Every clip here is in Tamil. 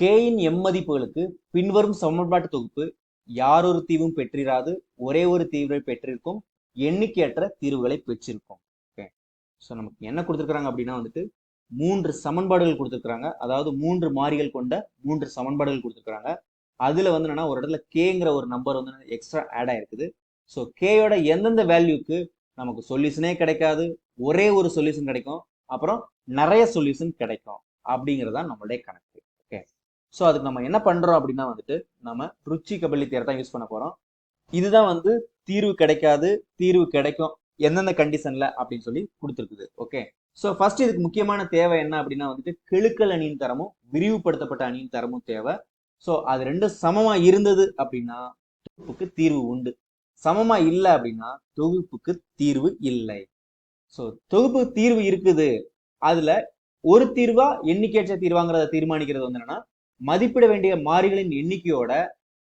கேயின் எம்மதிப்புகளுக்கு பின்வரும் சமன்பாட்டு தொகுப்பு யாரொரு தீவும் பெற்றிராது ஒரே ஒரு தீவை பெற்றிருக்கும் எண்ணிக்கையற்ற தீர்வுகளை பெற்றிருக்கும். ஓகே ஸோ நமக்கு என்ன கொடுத்துருக்காங்க அப்படின்னா வந்துட்டு மூன்று சமன்பாடுகள் கொடுத்துருக்காங்க அதாவது மூன்று மாறிகள் கொண்ட மூன்று சமன்பாடுகள் கொடுத்துருக்காங்க அதுல வந்து என்னன்னா ஒரு இடத்துல கேங்கிற ஒரு நம்பர் வந்து எக்ஸ்ட்ரா ஆட் ஆயிருக்குது. ஸோ கேயோட எந்தெந்த வேல்யூக்கு நமக்கு சொல்யூஷனே கிடைக்காது ஒரே ஒரு சொல்யூஷன் கிடைக்கும். அப்புறம் நிறைய சொல்யூஷன் கிடைக்கும் அப்படிங்கிறது தான் நம்மளுடைய கணக்கு. ஸோ அதுக்கு நம்ம என்ன பண்றோம் அப்படின்னா வந்துட்டு நம்ம ருச்சி கபலி தேர் தான் யூஸ் பண்ண போறோம். இதுதான் வந்து தீர்வு கிடைக்காது தீர்வு கிடைக்கும் எந்தெந்த கண்டிஷன்ல அப்படின்னு சொல்லி கொடுத்துருக்குது. ஓகே ஸோ ஃபர்ஸ்ட் இதுக்கு முக்கியமான தேவை என்ன அப்படின்னா வந்துட்டு கெழுக்கல் அணியின் தரமும் விரிவுபடுத்தப்பட்ட அணியின் தரமும் தேவை. ஸோ அது ரெண்டும் சமமா இருந்தது அப்படின்னா தொகுப்புக்கு தீர்வு உண்டு. சமமா இல்லை அப்படின்னா தொகுப்புக்கு தீர்வு இல்லை. ஸோ தொகுப்பு தீர்வு இருக்குது. அதுல ஒரு தீர்வா எண்ணிக்கையற்ற தீர்வாங்கிறத தீர்மானிக்கிறது வந்து என்னன்னா மதிப்பிட வேண்டிய மாறிகளின் எண்ணிக்கையோட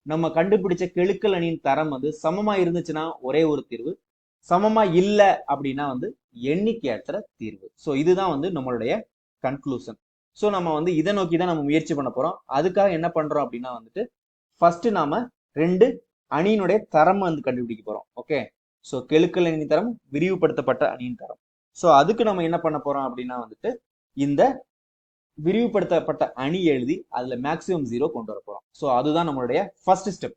நம்ம கண்டுபிடிச்ச கெழுக்கல் அணியின் தரம் வந்து சமமா இருந்துச்சுன்னா ஒரே ஒரு தீர்வு சமமா இல்லை அப்படின்னா வந்து எண்ணிக்கையற்ற தீர்வு. ஸோ இதுதான் வந்து நம்மளுடைய கன்க்ளூஷன் ஸோ நம்ம வந்து இதை நோக்கி தான் நம்ம முயற்சி பண்ண போறோம். அதுக்காக என்ன பண்றோம் அப்படின்னா வந்துட்டு ஃபர்ஸ்ட் நாம ரெண்டு அணியினுடைய தரம் வந்து கண்டுபிடிக்க போறோம். ஓகே ஸோ கெழுக்கல் அணியின் தரம் விரிவுபடுத்தப்பட்ட அணியின் தரம். ஸோ அதுக்கு நம்ம என்ன பண்ண போறோம் அப்படின்னா வந்துட்டு இந்த விரிவுபடுத்தப்பட்ட அணி எழுதி அதுல மேக்சிமம் ஜீரோ கொண்டு வர போறோம். ஸோ அதுதான் நம்மளுடைய ஃபர்ஸ்ட் ஸ்டெப்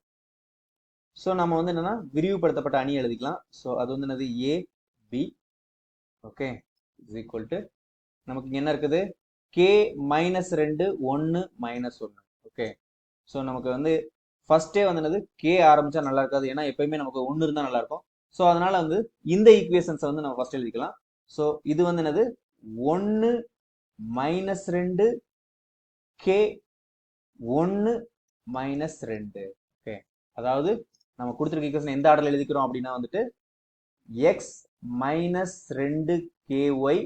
ஸோ நம்ம வந்து என்னன்னா விரிவுபடுத்தப்பட்ட அணி எழுதிக்கலாம். ஸோ அது வந்து என்னது? A B okay is equal to நமக்கு இங்க என்ன இருக்குது? கே மைனஸ் ரெண்டு ஒன்று மைனஸ் ஒன்று ஓகே ஸோ நமக்கு வந்து ஃபர்ஸ்டே வந்து என்னது? கே ஆரம்பிச்சா நல்லா இருக்காது. ஏன்னா எப்பயுமே நமக்கு ஒன்று இருந்தால் நல்லா இருக்கும். ஸோ அதனால வந்து இந்த ஈக்குவேஷன்ஸை வந்து நம்ம ஃபர்ஸ்ட் எழுதிக்கலாம். ஸோ இது வந்து என்னது? ஒன்று மைனஸ் ரெண்டு கே ஒன்று மைனஸ் ரெண்டு. ஓகே அதாவது நம்ம கொடுத்துருக்க ஈக்குவேஷன் எந்த ஆர்டரில் எழுதிக்கிறோம் அப்படின்னா வந்துட்டு எக்ஸ் மைனஸ் ரெண்டு K Y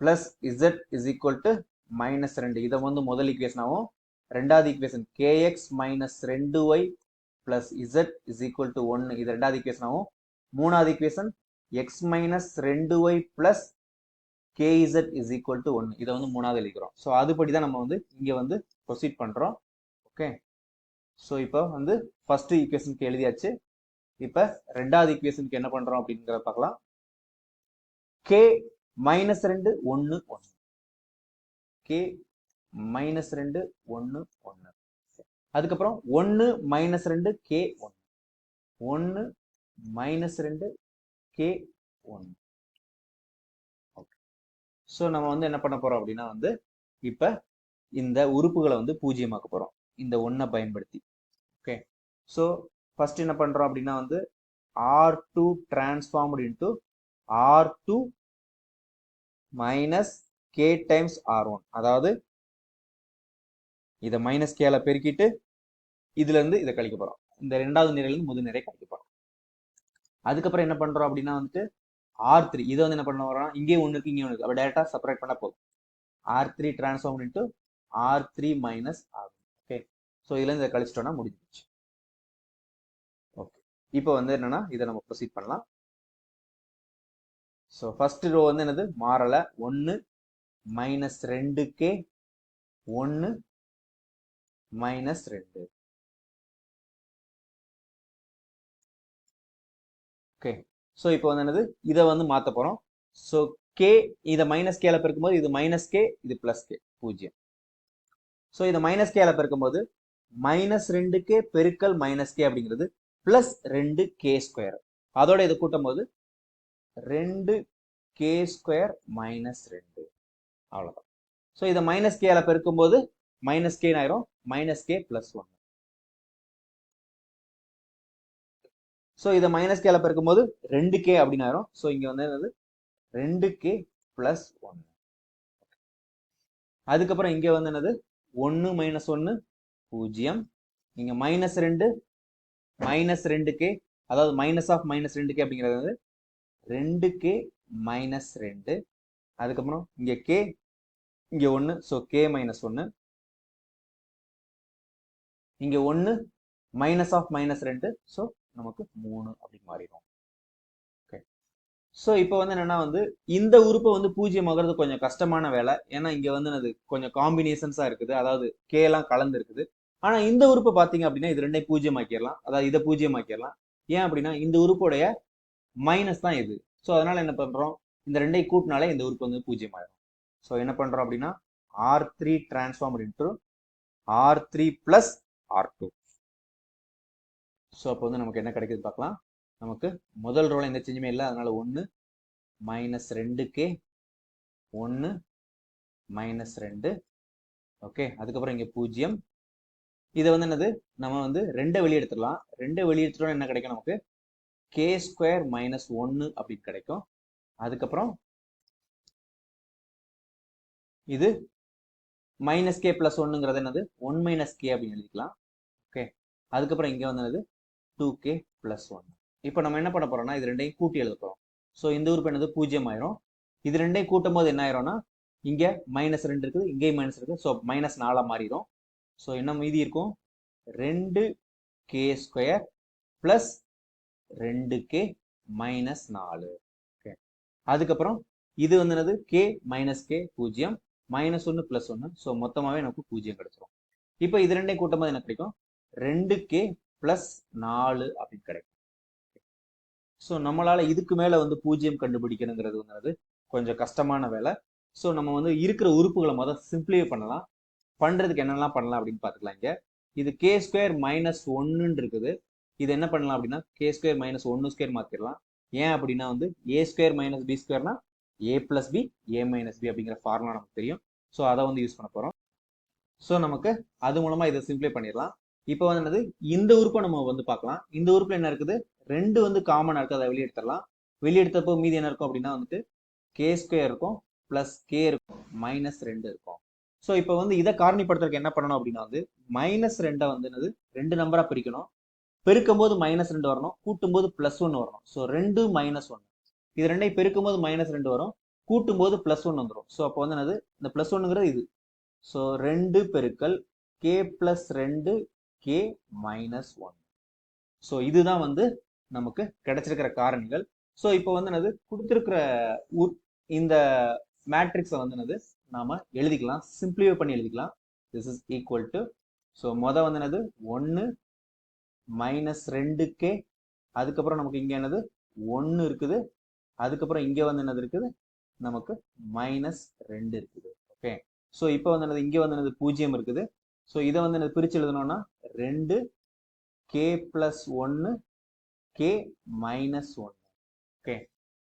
plus Z is equal to minus ரெண்டு. இதை வந்து முதல் ஈக்குவேஷனாகவும் ரெண்டாவது ஈக்குவேஷன் கேஎக்ஸ் மைனஸ் ரெண்டு Y plus Z is equal to ஒன்று இது ரெண்டாவது ஈக்குவேஷனாகவும் மூணாவது ஈக்குவேஷன் எக்ஸ் மைனஸ் ரெண்டு Y plus K Z is equal to ஒன்று இதை வந்து மூணாவது எழுதிக்கிறோம். ஸோ அதுபடி தான் நம்ம வந்து இங்கே வந்து ப்ரொசீட் பண்ணுறோம் ஓகே ஸோ இப்போ வந்து ஃபர்ஸ்ட் ஈக்குவேஷனுக்கு எழுதியாச்சு. இப்போ ரெண்டாவது ஈக்குவேஷனுக்கு என்ன பண்ணுறோம் அப்படிங்கிறத பார்க்கலாம். கே மைனஸ் ரெண்டு ஒன்று ஒன்று கே மைனஸ் ரெண்டு ஒன்று ஒன்று அதுக்கப்புறம் ஒன்று மைனஸ் ரெண்டு கே ஒன்று ஒன்று மைனஸ் ரெண்டு கே ஒன்று ஸோ நம்ம வந்து என்ன பண்ண போறோம் அப்படின்னா வந்து இப்போ இந்த உறுப்புகளை வந்து பூஜ்ஜியமாக்க போறோம். இந்த ஒன்றை பயன்படுத்தி. ஓகே ஸோ ஃபர்ஸ்ட் என்ன பண்றோம் அப்படின்னா வந்து R two transformed into R two minus K times R one அதாவது இதை மைனஸ் கேல பெருக்கிட்டு இதுல இருந்து இதை கழிக்க போறோம். இந்த ரெண்டாவது நிறையிலேருந்து முதல் நிலை கழிக்க போறோம். அதுக்கப்புறம் என்ன பண்றோம் அப்படின்னா வந்துட்டு ஆர் த்ரீ இதை வந்து என்ன பண்ண வரோம் இங்கேயும் ஒன்று இருக்கு இங்கே ஒன்று இருக்கு. அப்போ செப்பரேட் பண்ண போதும். R three transform into R three minus R okay so இதுல இருந்து இதை கழிச்சிட்டோம்னா முடிஞ்சிருச்சு. ஓகே இப்போ வந்து என்னன்னா இதை நம்ம ப்ரொசீட் பண்ணலாம். ஸோ ஃபர்ஸ்ட் ரோ வந்து என்னது? மாறலை. ஒன்று மைனஸ் ரெண்டு கே ஒன்று மைனஸ் ரெண்டு. ஓகே ஸோ இப்போ வந்து என்னது? இதை வந்து மாற்ற போகிறோம் ஸோ கே இதை மைனஸ் கேல பெருக்கும்போது இது மைனஸ் கே இது பிளஸ் கே பூஜ்ஜியம். ஸோ இதை மைனஸ் கேல பெருக்கும்போது மைனஸ் ரெண்டு கே பெருக்கல் மைனஸ் கே அப்படிங்கிறது பிளஸ் ரெண்டு கே ஸ்கொயர் அதோட இதை கூட்டும் போது ரெண்டு கே ஸ்கொயர் மைனஸ் ரெண்டு. அவ்வளோதான் ஸோ இதை மைனஸ் கேல பெருக்கும்போது மைனஸ் கேன்னு ஆயிரும். Minus K plus one so இதை மைனஸ் கேல பெருக்கும்போது ரெண்டு கே அப்படின்னு ஆயிரும். ஸோ இங்கே வந்து என்னது? ரெண்டு கே பிளஸ் ஒன்று அதுக்கப்புறம் இங்கே வந்து என்னது? ஒன்று மைனஸ் ஒன்று பூஜ்ஜியம். இங்கே மைனஸ் ரெண்டு மைனஸ் ரெண்டு கே அதாவது மைனஸ் ஆஃப் மைனஸ் ரெண்டு கே அப்படிங்கிறது வந்து ரெண்டு கே மைனஸ் ரெண்டு. அதுக்கப்புறம் இங்கே கே இங்கே ஒன்று ஸோ கே மைனஸ் ஒன்று இங்கே ஒன்று மைனஸ் ஆஃப் மைனஸ் ரெண்டு. ஸோ நமக்கு மூணு அப்படி மாறிடும். ஓகே ஸோ இப்போ வந்து என்னன்னா வந்து இந்த உறுப்பை வந்து பூஜ்ஜியம் ஆகிறது கொஞ்சம் கஷ்டமான வேலை. ஏன்னா இங்க வந்து அது கொஞ்சம் காம்பினேஷன்ஸா இருக்குது. அதாவது கே எல்லாம் கலந்து இருக்குது ஆனா இந்த உறுப்பை பார்த்தீங்க அப்படின்னா இது ரெண்டையும் பூஜ்ஜியம் ஆக்கிடலாம் அதாவது இதை பூஜ்ஜியம் ஆக்கிடலாம் ஏன் அப்படின்னா இந்த உறுப்புடைய மைனஸ் தான் இது. ஸோ அதனால என்ன பண்றோம்? இந்த ரெண்டையும் கூட்டினாலே இந்த உறுப்பு வந்து பூஜ்ஜியம் ஆயிடும் ஸோ என்ன பண்றோம் அப்படின்னா R three transform into R three plus R two so அப்போ வந்து நமக்கு என்ன கிடைக்குது பார்க்கலாம். நமக்கு முதல் ரோல எந்த சேஞ்சுமே இல்லை. அதனால ஒன்று மைனஸ் ரெண்டு கே ஒன்று மைனஸ் ரெண்டு. ஓகே அதுக்கப்புறம் இங்கே பூஜ்ஜியம். இதை வந்து என்னது? நம்ம வந்து ரெண்டை வெளியே எடுத்துடலாம். ரெண்டை வெளியே என்ன கிடைக்கும் நமக்கு? கே ஸ்கொயர் மைனஸ் ஒன்று அப்படின்னு கிடைக்கும். அதுக்கப்புறம் இது மைனஸ் கே பிளஸ் ஒன்னுங்கிறது என்னது? ஒன் மைனஸ் கே அப்படின்னு எழுதிக்கலாம். ஓகே அதுக்கப்புறம் இங்கே வந்து என்னது? டூ கே பிளஸ் ஒன் இப்போ நம்ம என்ன பண்ண போறோம்னா இது ரெண்டையும் கூட்டி எழுத போறோம். ஸோ இந்த உறுப்பு என்னது? பூஜ்ஜியம் ஆயிரும். இது ரெண்டையும் கூட்டும் போது என்ன ஆயிரும்னா இங்க மைனஸ் ரெண்டு இருக்குது இங்கேயும் மைனஸ் இருக்கு ஸோ மைனஸ் நாலா மாறிடும். ஸோ என்ன மீதி இருக்கும்? ரெண்டு கே ஸ்கொயர் பிளஸ் ரெண்டு கே மைனஸ் நாலு. ஓகே அதுக்கப்புறம் இது வந்து என்னது? கே மைனஸ் கே பூஜ்ஜியம் மைனஸ் ஒன்று பிளஸ் ஒன்று ஸோ மொத்தமாகவே நமக்கு பூஜ்ஜியம் கிடைச்சிரும். இப்போ இது ரெண்டையும் கூட்டும் போது என்ன கிடைக்கும்? ரெண்டு கே பிளஸ் நாலு அப்படின்னு கிடைக்கும். ஸோ நம்மளால இதுக்கு மேல வந்து பூஜ்ஜியம் கண்டுபிடிக்கணுங்கிறது வந்து கொஞ்சம் கஷ்டமான வேலை. ஸோ நம்ம வந்து இருக்கிற உறுப்புகளை மொதல் சிம்பிளிஃபை பண்ணலாம். பண்றதுக்கு என்னெல்லாம் பண்ணலாம் அப்படின்னு பார்த்துக்கலாம் இங்க. இது கே ஸ்கொயர் மைனஸ் ஒன்னுன்னு இருக்குது. இது என்ன பண்ணலாம் அப்படின்னா கே ஸ்கொயர் மைனஸ் ஒன்னு ஸ்கொயர் மாத்திரலாம். ஏன் அப்படின்னா வந்து A square minus B ஸ்கொயர்னா A plus B A minus B அப்படிங்கிற ஃபார்முலா நமக்கு தெரியும். ஸோ அதை வந்து யூஸ் பண்ண போறோம். ஸோ நமக்கு அது மூலமா இதை சிம்பிளை பண்ணிடலாம். இப்போ வந்து என்னது? இந்த உறுப்பை நம்ம வந்து பார்க்கலாம். இந்த உறுப்புல என்ன இருக்குது? ரெண்டு வந்து காமனா இருக்கு அதை வெளியெடுத்துடலாம் வெளியெடுத்தப்போ மீதி என்ன இருக்கும் அப்படின்னா வந்துட்டு கே ஸ்கொயர் இருக்கும் பிளஸ் கே இருக்கும் மைனஸ் ரெண்டு இருக்கும். ஸோ இப்போ வந்து இதை காரணிப்படுத்துறதுக்கு என்ன பண்ணணும் அப்படின்னா வந்து மைனஸ் ரெண்டை வந்து என்னது? ரெண்டு நம்பரா பிரிக்கணும். பெருக்கும் போது மைனஸ் ரெண்டு வரணும். கூட்டும் போது பிளஸ் ஒன்று வரணும். ஸோ ரெண்டு மைனஸ் ஒன்று இது ரெண்டையும் பெருக்கும் போது மைனஸ் ரெண்டு வரும். கூட்டும் போது பிளஸ் ஒன்று வந்துடும் ஸோ அப்போ வந்து என்னது? இந்த பிளஸ் ஒன்னுங்கிறது இது. ஸோ ரெண்டு பெருக்கல் கே பிளஸ் ரெண்டு கே மைனஸ் ஒன் ஸோ இதுதான் வந்து நமக்கு கிடைச்சிருக்கிற காரணிகள். ஸோ இப்போ வந்து என்னது? கொடுத்துருக்கிற இந்த மேட்ரிக்ஸை வந்து என்னது? நாம எழுதிக்கலாம். சிம்பிளிஃபை பண்ணி எழுதிக்கலாம். This is equal to so மொதல் வந்து என்னது? ஒன்று மைனஸ் ரெண்டு கே அதுக்கப்புறம் நமக்கு இங்கே என்னது? ஒன்று இருக்குது. அதுக்கப்புறம் இங்கே வந்து என்னது இருக்குது? நமக்கு மைனஸ் ரெண்டு இருக்குது. ஓகே ஸோ இப்போ வந்து என்னது? இங்கே வந்து என்னது? பூஜ்ஜியம் இருக்குது. ஸோ இதை வந்து என்னது பிரித்து எழுதணும்னா ரெண்டு கே பிளஸ் ஒன்று கே மைனஸ் ஒன்று ஓகே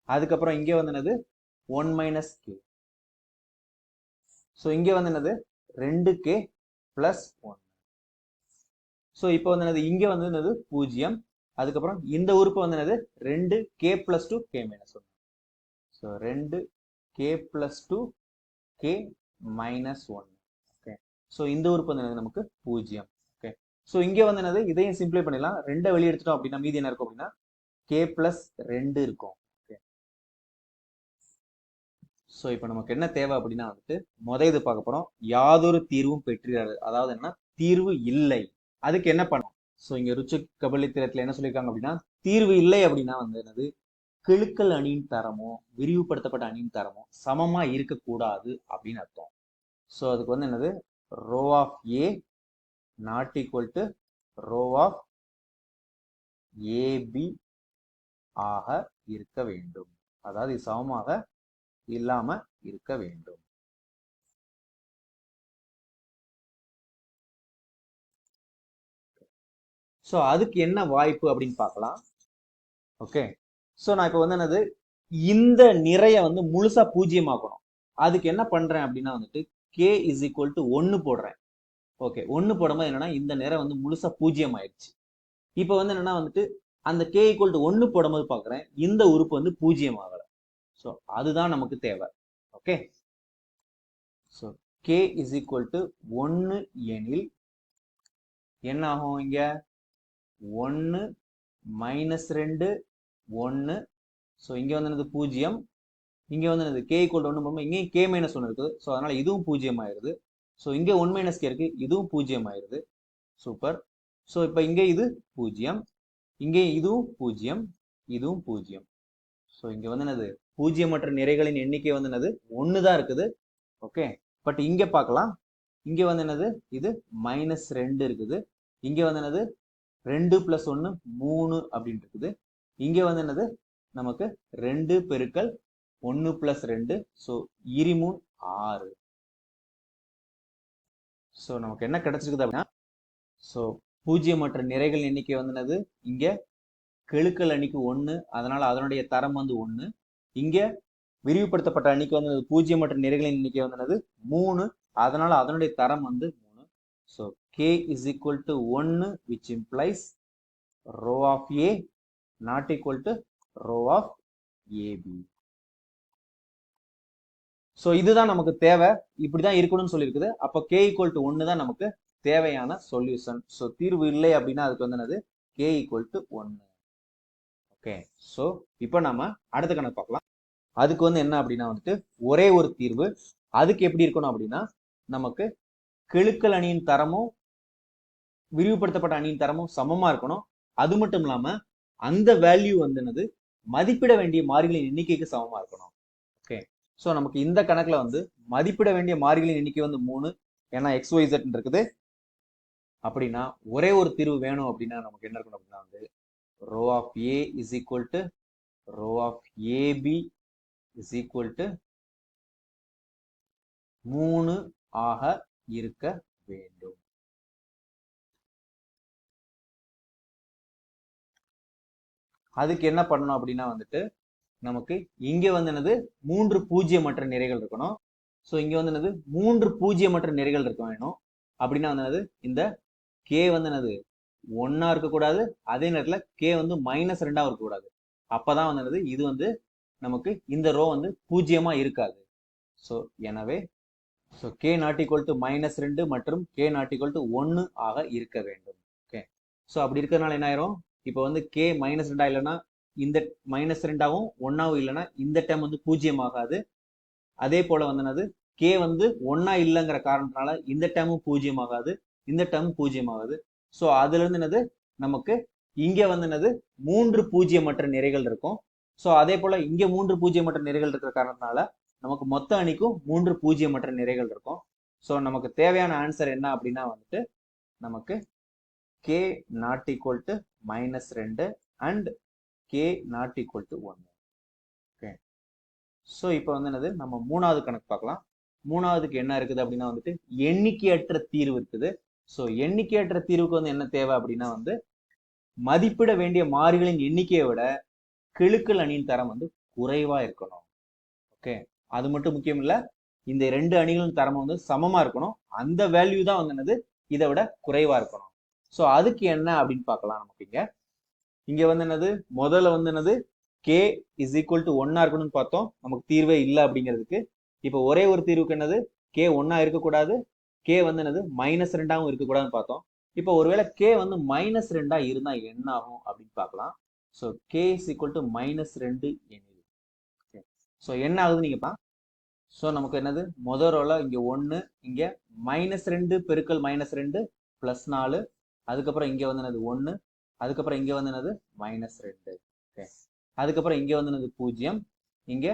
அதுக்கப்புறம் இங்கே வந்து என்னது? ஒன் மைனஸ் கே ஸோ இங்கே வந்து என்னது? ரெண்டு கே பிளஸ் ஒன் ஸோ இப்போ வந்து என்னது? இங்கே வந்து என்னது? பூஜ்ஜியம். அதுக்கப்புறம் இந்த உறுப்பு வந்து என்னது? ரெண்டு K plus two K minus one so ரெண்டு K plus two K minus one so இந்த உறுப்பு வந்து என்னது? நமக்கு பூஜ்ஜியம். ஓகே ஸோ இங்கே வந்து என்னது? இதையும் சிம்பிளை பண்ணிடலாம். ரெண்டை வெளியே எடுத்துட்டோம் அப்படின்னா மீதி என்ன இருக்கும் அப்படின்னா? கே பிளஸ் ரெண்டு இருக்கும். ஓகே ஸோ இப்போ நமக்கு என்ன தேவை அப்படின்னா வந்துட்டு முத இது பார்க்க போகிறோம் யாதொரு தீர்வும் பெற்றிராது. அதாவது என்ன தீர்வு இல்லை. அதுக்கு என்ன பண்ணும் ஸோ இங்க ருச்சி கபலித்திரத்தில் என்ன சொல்லியிருக்காங்க அப்படின்னா தீர்வு இல்லை அப்படின்னா வந்து என்னது? கிழுக்கல் அணியின் தரமோ விரிவுபடுத்தப்பட்ட அணியின் தரமோ சமமா இருக்கக்கூடாது அப்படின்னு அர்த்தம். ஸோ அதுக்கு வந்து என்னது? Rho of A not equal to rho of AB ஆக இருக்க வேண்டும். அதாவது சமமாக இல்லாம இருக்க வேண்டும். ஸோ அதுக்கு என்ன வாய்ப்பு அப்படின்னு பார்க்கலாம். ஓகே ஸோ நான் இப்போ வந்து என்னது? இந்த நிறைய வந்து முழுசா பூஜ்ஜியமாக்கணும். அதுக்கு என்ன பண்றேன் அப்படின்னா வந்துட்டு கே இஸ் ஈக்குவல் டு ஒன்று போடுறேன். ஓகே ஒன்று போடும்போது என்னன்னா இந்த நேரம் வந்து முழுசா பூஜ்ஜியம் ஆயிடுச்சு இப்போ வந்து என்னன்னா வந்துட்டு அந்த கே ஈக்குவல் டு ஒன்று போடும்போது பார்க்குறேன் இந்த உறுப்பு வந்து பூஜ்ஜியம் ஆகலை ஸோ அதுதான் நமக்கு தேவை. Okay so K is equal to ஒன்று எனில் என்ன ஆகும் இங்க? ஒன்று மைனஸ் ரெண்டு ஒன்று ஸோ இங்கே வந்து என்னது பூஜ்ஜியம்? இங்கே வந்து என்னது? கே ஈக்குவல் ஒன்று போகும்போது இங்கேயும் கே மைனஸ் ஒன்று இருக்குது. ஸோ அதனால் இதுவும் பூஜ்ஜியம் ஆயிருது ஸோ இங்கே ஒன் மைனஸ் கே இருக்கு. இதுவும் பூஜ்ஜியம் ஆயிருது சூப்பர் ஸோ இப்போ இங்கே இது பூஜ்ஜியம் இங்கே இதுவும் பூஜ்ஜியம் இதுவும் பூஜ்ஜியம் ஸோ இங்கே வந்து என்னது? பூஜ்ஜியமற்ற நிறைகளின் எண்ணிக்கை வந்து என்னது? ஒன்று தான் இருக்குது. ஓகே பட் இங்கே பார்க்கலாம். இங்கே வந்து என்னது? இது மைனஸ் ரெண்டு இருக்குது. இங்கே வந்து என்னது? ரெண்டு ப்ளஸ் ஒன்று மூணு அப்படின்னு இருக்குது. இங்கே வந்து என்னது? நமக்கு ரெண்டு பெருக்கல் ஒன்று பிளஸ் ரெண்டு ஸோ இருமூன் ஆறு. ஸோ நமக்கு என்ன கிடைச்சிருக்குது அப்படின்னா ஸோ பூஜ்ஜியமற்ற நிறைகள் எண்ணிக்கை வந்துனது இங்கே இங்க கெழுக்கள் அணிக்கு ஒன்று அதனால அதனுடைய தரம் வந்து ஒன்று இங்க விரிவுபடுத்தப்பட்ட அணிக்கு வந்து பூஜ்ஜியமற்ற நிறைகளின் எண்ணிக்கை வந்துனது மூணு அதனால அதனுடைய தரம் வந்து மூணு. So K is equal to ஒன்று which implies rho of A not equal to rho of AB so இதுதான் நமக்கு தேவை. இப்படி தான் இருக்கணும்னு சொல்லியிருக்குது. அப்போ கே ஈக்குவல் டு ஒன்று தான் நமக்கு தேவையான சொல்யூஷன் ஸோ தீர்வு இல்லை அப்படின்னா அதுக்கு வந்து என்னது? கே ஈக்குவல் டு ஒன்று ஓகே ஸோ இப்போ நம்ம அடுத்த கணக்கு பார்க்கலாம். அதுக்கு வந்து என்ன அப்படின்னா வந்துட்டு ஒரே ஒரு தீர்வு. அதுக்கு எப்படி இருக்கணும் அப்படின்னா நமக்கு கெழுக்கல் அணியின் தரமும் விரிவுபடுத்தப்பட்ட அணியின் தரமும் சமமாக இருக்கணும். அது மட்டும் இல்லாமல் அந்த வேல்யூ வந்து என்னது? மதிப்பிட வேண்டிய மாறிகளின் எண்ணிக்கைக்கு சமமாக இருக்கணும். ஓகே ஸோ நமக்கு இந்த கணக்கில் வந்து மதிப்பிட வேண்டிய மாறிகளின் எண்ணிக்கை வந்து மூணு. ஏன்னா எக்ஸ் ஒய் இருக்குது. அப்படின்னா ஒரே ஒரு தீர்வு வேணும் அப்படின்னா நமக்கு என்ன இருக்கணும் அப்படின்னா வந்து rho of A is equal to rho of AB is equal to மூணு ஆக இருக்க வேண்டும். அதுக்கு என்ன பண்ணணும் அப்படின்னா வந்துட்டு நமக்கு இங்கே வந்து என்னது? மூன்று பூஜ்ஜியமற்ற நிறைகள் இருக்கணும். ஸோ இங்க வந்து என்னது? மூன்று பூஜ்ஜியமற்ற நிறைகள் இருக்க வேணும். அப்படின்னா வந்து என்னது? இந்த கே வந்து என்னது? ஒன்னா இருக்கக்கூடாது. அதே நேரத்துல கே வந்து மைனஸ் ரெண்டா இருக்கக்கூடாது. அப்பதான் வந்து என்னது? இது வந்து நமக்கு இந்த ரோ வந்து பூஜ்ஜியமா இருக்காது. ஸோ எனவே so K not equal to minus ரெண்டு மற்றும் கே நாட் ஈக்குவல் டு ஒன்று ஆக இருக்க வேண்டும். ஓகே ஸோ அப்படி இருக்கிறதுனால என்ன ஆயிரும்? இப்போ வந்து கே மைனஸ் ரெண்டா இல்லைன்னா இந்த மைனஸ் ரெண்டாவும் ஒன்னாவும் இல்லைன்னா இந்த டைம் வந்து பூஜ்ஜியம் ஆகாது அதே போல வந்து என்னது? கே வந்து ஒன்னா இல்லைங்கிற காரணத்தினால இந்த டைமும் பூஜ்ஜியம் ஆகாது இந்த டேமும் பூஜ்ஜியம் ஆகாது ஸோ அதுல இருந்து என்னது? நமக்கு இங்க வந்து என்னது? மூன்று பூஜ்ஜியமற்ற நிறைகள் இருக்கும். ஸோ அதே போல இங்க மூன்று பூஜ்ஜியமற்ற நிறைகள் இருக்கிற காரணத்தினால நமக்கு மொத்த அணிக்கும் மூன்று பூஜ்ஜியமற்ற நிறைகள் இருக்கும். ஸோ நமக்கு தேவையான ஆன்சர் என்ன அப்படின்னா வந்துட்டு நமக்கு K not equal to minus ரெண்டு and K not equal to one okay so இப்போ வந்து என்னது? நம்ம மூணாவது கணக்கு பார்க்கலாம். மூணாவதுக்கு என்ன இருக்குது அப்படின்னா வந்துட்டு எண்ணிக்கையற்ற தீர்வு இருக்குது. ஸோ எண்ணிக்கையற்ற தீர்வுக்கு வந்து என்ன தேவை அப்படின்னா வந்து மதிப்பிட வேண்டிய மாறிகளின் எண்ணிக்கையை விட கிழுக்கள் அணியின் தரம் வந்து குறைவா இருக்கணும். ஓகே அது மட்டும் முக்கியம் இல்லை இந்த ரெண்டு அணிகளின் தரம் வந்து சமமா இருக்கணும். அந்த வேல்யூ தான் வந்து என்னது? இதை விட குறைவா இருக்கணும். ஸோ அதுக்கு என்ன அப்படின்னு பார்க்கலாம் நமக்கு இங்கே. இங்க வந்து என்னது? முதல்ல வந்து என்னது? கே இஸ் ஈக்குவல் டு ஒன்னா இருக்கணும்னு பார்த்தோம். நமக்கு தீர்வே இல்லை அப்படிங்கிறதுக்கு. இப்போ ஒரே ஒரு தீர்வுக்கு என்னது? கே ஒன்னா இருக்கக்கூடாது. கே வந்து என்னது? மைனஸ் ரெண்டாவும் இருக்கக்கூடாதுன்னு பார்த்தோம். இப்போ ஒருவேளை கே வந்து மைனஸ் ரெண்டா இருந்தா என்ன ஆகும் அப்படின்னு பார்க்கலாம். So K is equal to minus ரெண்டு எனில். ஸோ என்ன ஆகுது நீங்க ஸோ நமக்கு என்னது? முதல் ரோல இங்க ஒன்று இங்க மைனஸ் ரெண்டு பெருக்கல் மைனஸ் ரெண்டு பிளஸ் நாலு. அதுக்கப்புறம் இங்க வந்து என்னது? ஒன்று அதுக்கப்புறம் இங்க வந்து என்னது? மைனஸ் ரெண்டு. ஓகே அதுக்கப்புறம் இங்க வந்து என்னது? பூஜ்ஜியம். இங்க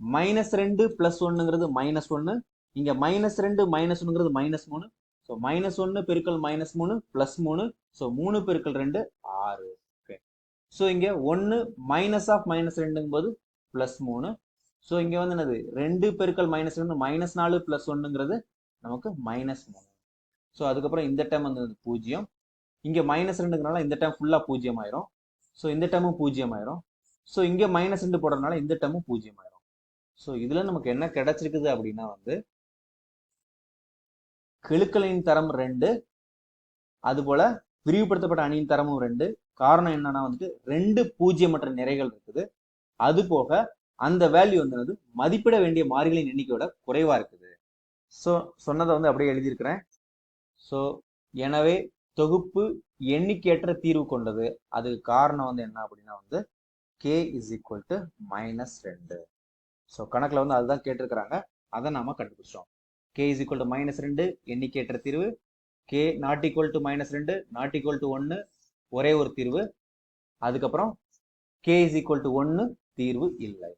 மைனஸ் ரெண்டு பிளஸ் ஒன்னுங்கிறது மைனஸ் ஒன்று இங்க மைனஸ் ரெண்டு மைனஸ் ஒன்னுங்கிறது மைனஸ் மூணு. ஸோ மைனஸ் ஒன்று பெருக்கல் மைனஸ் மூணு பிளஸ் மூணு. ஸோ மூணு பெருக்கல் ரெண்டு ஆறு. ஓகே ஸோ இங்க ஒன்று மைனஸ் ஆஃப் மைனஸ் ரெண்டுங்கும் போது பிளஸ் மூணு. ஸோ இங்க வந்து என்னது? ரெண்டு பெருக்கல் மைனஸ் ரெண்டு மைனஸ் நாலு பிளஸ் ஒன்னுங்கிறது நமக்கு மைனஸ் மூணு. ஸோ அதுக்கப்புறம் இந்த டைம் வந்து பூஜ்ஜியம். இங்க மைனஸ் ரெண்டுங்கிறனால இந்த டைம் ஃபுல்லா பூஜ்ஜியம் ஆயிரும் ஸோ இந்த டைமும் பூஜ்ஜியம் ஆயிரும் ஸோ இங்கே மைனஸ் ரெண்டு போடுறதுனால இந்த டைமும் பூஜ்ஜியம் ஆயிரும் ஸோ இதில் நமக்கு என்ன கிடைச்சிருக்குது அப்படின்னா வந்து கெழுக்களின் தரம் ரெண்டு அதுபோல விரிவுபடுத்தப்பட்ட அணியின் தரமும் ரெண்டு. காரணம் என்னன்னா வந்துட்டு ரெண்டு பூஜ்ஜியமற்ற நிறைகள் இருக்குது. அது போக அந்த வேல்யூ வந்து மதிப்பிட வேண்டிய மாறிகளின் எண்ணிக்கையோட குறைவா இருக்குது. ஸோ சொன்னதை வந்து அப்படியே எழுதியிருக்கிறேன். ஸோ எனவே தொகுப்பு எண்ணிக்கையற்ற தீர்வு கொண்டது. அதுக்கு காரணம் வந்து என்ன அப்படின்னா வந்து K is equal to minus ரெண்டு. ஸோ கணக்கில் வந்து அதுதான் கேட்டிருக்கிறாங்க. அதை நாம கண்டுபிடிச்சோம் K is equal to minus ரெண்டு எண்ணிக்கையற்ற தீர்வு. K not equal to minus ரெண்டு நாட் ஈக்குவல் டு ஒன்று ஒரே ஒரு தீர்வு. அதுக்கப்புறம் கே இஸ் ஈக்குவல் டு ஒன்று தீர்வு இல்லை.